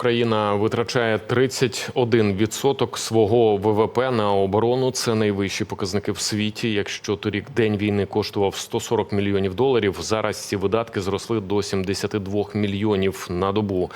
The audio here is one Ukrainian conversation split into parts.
Україна витрачає 31% свого ВВП на оборону. Це найвищі показники в світі. Якщо торік день війни коштував 140 мільйонів доларів, зараз ці видатки зросли до 72 мільйонів на добу.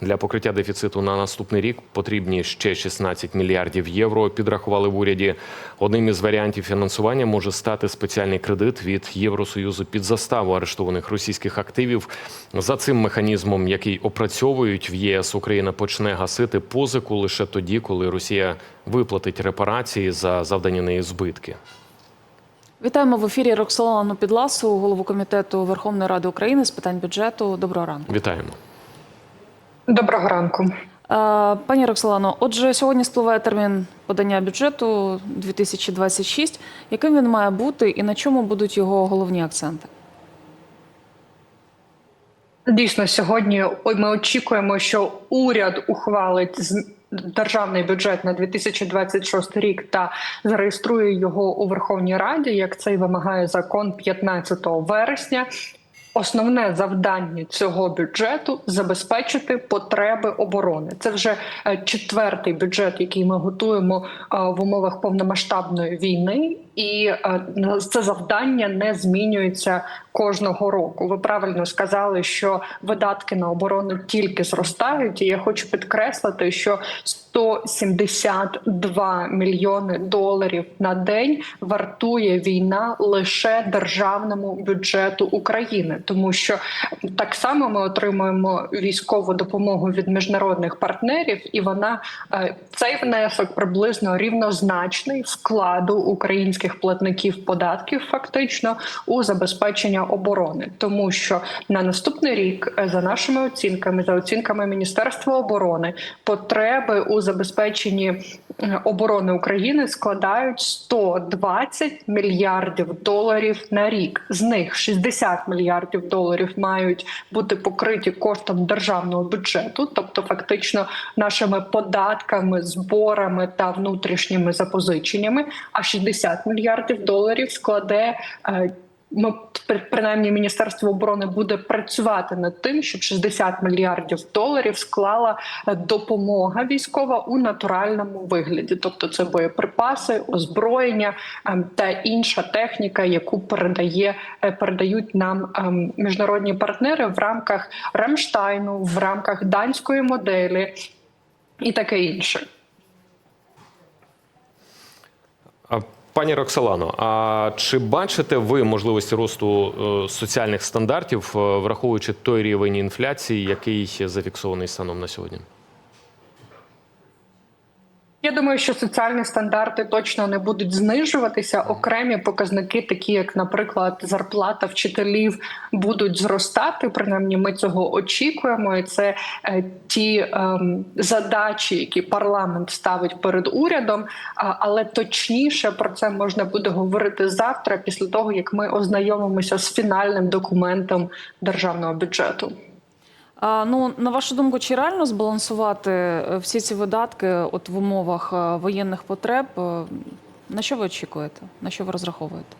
Для покриття дефіциту на наступний рік потрібні ще 16 мільярдів євро. Підрахували в уряді. Одним із варіантів фінансування може стати спеціальний кредит від Євросоюзу під заставу арештованих російських активів. За цим механізмом, який опрацьовують в єС, Україна почне гасити позику лише тоді, коли Росія виплатить репарації за завдані неї збитки. Вітаємо в ефірі Роксолану Підласу, голову комітету Верховної Ради України з питань бюджету. Доброго ранку. Вітаємо. Доброго ранку. Е, Пані Роксолано, отже, сьогодні спливає термін подання бюджету 2026. Яким він має бути і на чому будуть його головні акценти? Дійсно, сьогодні ми очікуємо, що уряд ухвалить державний бюджет на 2026 рік та зареєструє його у Верховній Раді, як це й вимагає закон 15 вересня. Основне завдання цього бюджету забезпечити потреби оборони. Це вже е, четвертий бюджет, який ми готуємо е, в умовах повномасштабної війни, і е, це завдання не змінюється кожного року. Ви правильно сказали, що видатки на оборону тільки зростають. І я хочу підкреслити, що 172 мільйони доларів на день вартує війна лише державному бюджету України, тому що так само ми отримуємо військову допомогу від міжнародних партнерів, і вона е, цей внесок приблизно рівнозначний вкладу українських платників податків, фактично у забезпечення оборони, тому що на наступний рік, е, за нашими оцінками, за оцінками Міністерства оборони, потреби у забезпеченні е, оборони України складають 120 мільярдів доларів на рік. З них 60 мільярдів доларів мають бути покриті коштом державного бюджету, тобто фактично нашими податками, зборами та внутрішніми запозиченнями. А 60 мільярдів доларів складе. Ми при- принаймні Міністерство оборони буде працювати над тим, щоб 60 мільярдів доларів склала е, допомога військова у натуральному вигляді, тобто це боєприпаси, озброєння ем, та інша техніка, яку передає е, передають нам ем, міжнародні партнери в рамках Рамштайну, в рамках данської моделі і таке інше. А, Пані Роксолано, а чи бачите ви можливості росту е, соціальних стандартів, е, враховуючи той рівень інфляції, який зафіксований станом на сьогодні? Я думаю, що соціальні стандарти точно не будуть знижуватися. Окремі показники, такі як, наприклад, зарплата вчителів, будуть зростати. Принаймні, ми цього очікуємо. І це е, ті ем, задачі, які парламент ставить перед урядом. А, але точніше про це можна буде говорити завтра, після того як ми ознайомимося з фінальним документом державного бюджету. А, ну, на вашу думку, чи реально збалансувати е, всі ці видатки от в умовах е, воєнних потреб? Е, На що ви очікуєте? На що ви розраховуєте?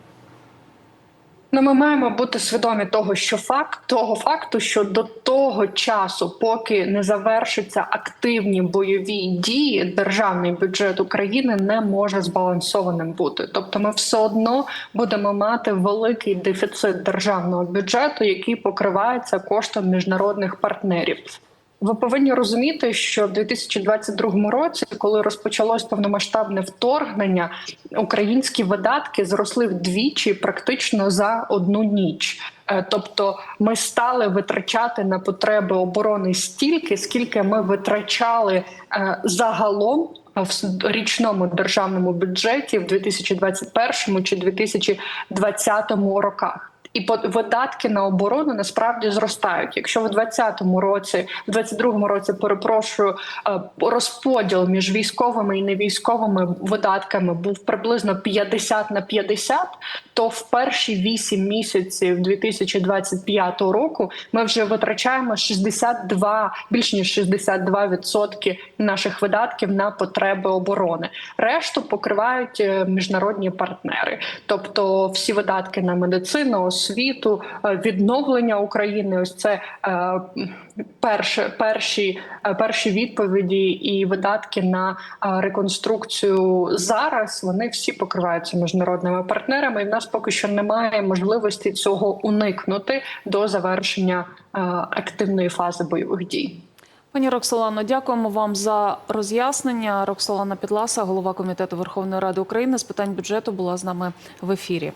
Ну, ми маємо бути свідомі того, що факт того факту, що до того часу, поки не завершаться активні бойові дії, державний бюджет України не може збалансованим бути. Тобто, ми все одно будемо мати великий дефіцит державного бюджету, який покривається коштом міжнародних партнерів. Ви повинні розуміти, що в 2022 році, коли розпочалось повномасштабне вторгнення, українські видатки зросли вдвічі, практично за одну ніч. Е, Тобто, ми стали витрачати на потреби оборони стільки, скільки ми витрачали е, загалом в с- річному державному бюджеті в 2021 чи 2020 роках. І видатки на оборону насправді зростають. Якщо в 2020 році, в 2022 році, перепрошую, е, розподіл між військовими і невійськовими видатками був приблизно 50 на 50, то в перші 8 місяців 2025 року ми вже витрачаємо 62, більш ніж 62% наших видатків на потреби оборони. Решту покривають е, міжнародні партнери, тобто всі видатки на медицину, освіту, е, відновлення України. Ось це е, перше, перші, е, перші відповіді і видатки на реконструкцію зараз. Вони всі покриваються міжнародними партнерами. І в нас поки що немає можливості цього уникнути до завершення активної фази бойових дій. Пані Роксолано, дякуємо вам за роз'яснення. Роксолана Підласа, голова комітету Верховної Ради України з питань бюджету, була з нами в ефірі.